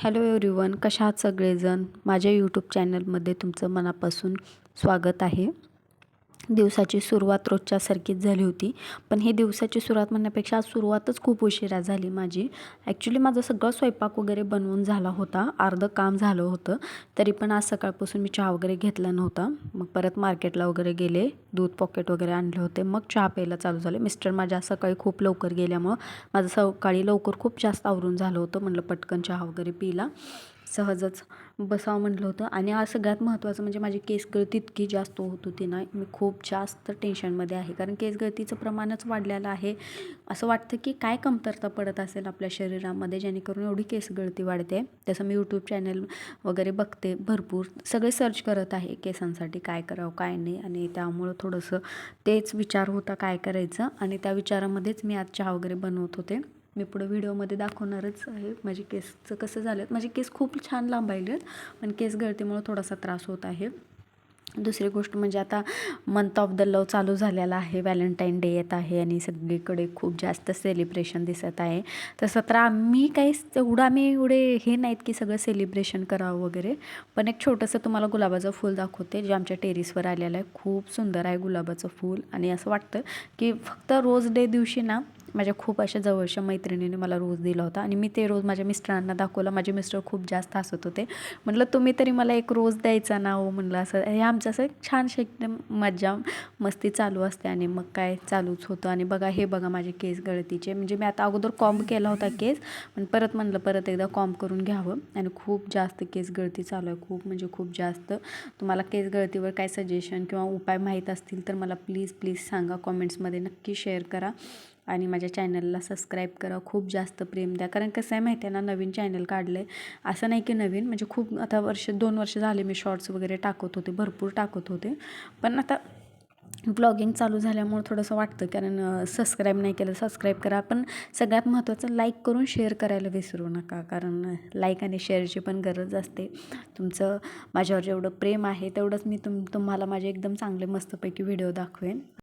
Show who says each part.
Speaker 1: Hello everyone कशा आहात सगळेजण? माझ्या यूट्यूब चॅनलमध्ये तुमचं मनापासून स्वागत आहे. दिवसाची सुरुवात रोजच्यासारखीच झाली होती. पण हे दिवसाची सुरुवात म्हणण्यापेक्षा आज सुरुवातच खूप उशिरा झाली माझी. ॲक्च्युली माझं सगळं स्वयंपाक वगैरे बनवून झाला होता. अर्धं काम झालं होतं. तरी पण आज सकाळपासून मी चहा वगैरे घेतला नव्हता. मग परत मार्केटला वगैरे गेले. दूध पॉकेट वगैरे आणले होते. मग चहा प्यायला चालू झाले. मिस्टर माझ्या सकाळी खूप लवकर गेल्यामुळं माझं सकाळी लवकर खूप जास्त आवरून झालं होतं. म्हटलं पटकन चहा वगैरे पिला. सहजच बसावं म्हटलं होतं. आणि हा सगळ्यात महत्त्वाचं म्हणजे माझी केस गळती इतकी जास्त होत होती ना मी खूप जास्त टेन्शनमध्ये आहे. कारण केसगळतीचं प्रमाणच वाढलेलं आहे. असं वाटतं की काय कमतरता पडत असेल आपल्या शरीरामध्ये जेणेकरून एवढी केसगळती वाढते. तसं मी यूट्यूब चॅनल वगैरे बघते भरपूर. सगळे सर्च करत आहे केसांसाठी काय करावं काय नाही. आणि त्यामुळं थोडंसं तेच विचार होता काय करायचं. आणि त्या विचारामध्येच मी आज चहा वगैरे बनवत होते. मी पुढं व्हिडिओमध्ये दाखवणारच आहे. माझे केसचं कसं झालं माझे केस खूप छान लांबायले आहेत पण केस गळतीमुळं थोडासा त्रास होत आहे. दुसरी गोष्ट म्हणजे आता मंथ ऑफ द लव चालू झालेला आहे. व्हॅलेंटाईन डे येत आहे आणि सगळीकडे खूप जास्त सेलिब्रेशन दिसत आहे. तसं तर आम्ही काही एवढं आम्ही एवढे हे नाहीत की सगळं सेलिब्रेशन करावं वगैरे. पण एक छोटंसं तुम्हाला गुलाबाचं फूल दाखवते जे आमच्या टेरिसवर आलेलं आहे. खूप सुंदर आहे गुलाबाचं फूल. आणि असं वाटतं की फक्त रोज डे दिवशी ना माझ्या खूप अशा जवळच्या मैत्रिणीने मला रोज दिला होता आणि मी ते रोज माझ्या मिस्टरांना दाखवलं. माझे मिस्टर खूप जास्त हसत होते. म्हटलं तुम्ही तरी मला एक रोज द्यायचा ना हो म्हणलं असं. हे आमचं असं छानशी एकदम मज्जा मस्ती चालू असते आणि मग काय चालूच होतं. आणि बघा हे बघा माझे केस गळतीचे. म्हणजे मी आता अगोदर कॉम्ब केला होता केस पण परत म्हणलं परत एकदा कॉम्ब करून घ्यावं. आणि खूप जास्त केस गळती चालू आहे. खूप म्हणजे खूप जास्त. तुम्हाला केस गळतीवर काय सजेशन किंवा उपाय माहीत असतील तर मला प्लीज प्लीज सांगा. कॉमेंट्समध्ये नक्की शेअर करा. आणि माझ्या चॅनलला सबस्क्राईब करा खूप जास्त प्रेम द्या. कारण कसं आहे माहिती आहे ना नवीन चॅनल काढलं आहे असं नाही की नवीन म्हणजे खूप आता वर्ष दोन वर्ष झाले मी शॉर्ट्स वगैरे टाकत होते भरपूर टाकत होते. पण आता ब्लॉगिंग चालू झाल्यामुळं थोडंसं वाटतं कारण सबस्क्राईब नाही केलं सबस्क्राईब करा. पण सगळ्यात महत्त्वाचं लाईक करून शेअर करायला विसरू नका कारण लाईक आणि शेअरची पण गरज असते. तुमचं माझ्यावर जेवढं प्रेम आहे तेवढंच मी तुम तुम्हाला माझे एकदम चांगले मस्तपैकी व्हिडिओ दाखवेन.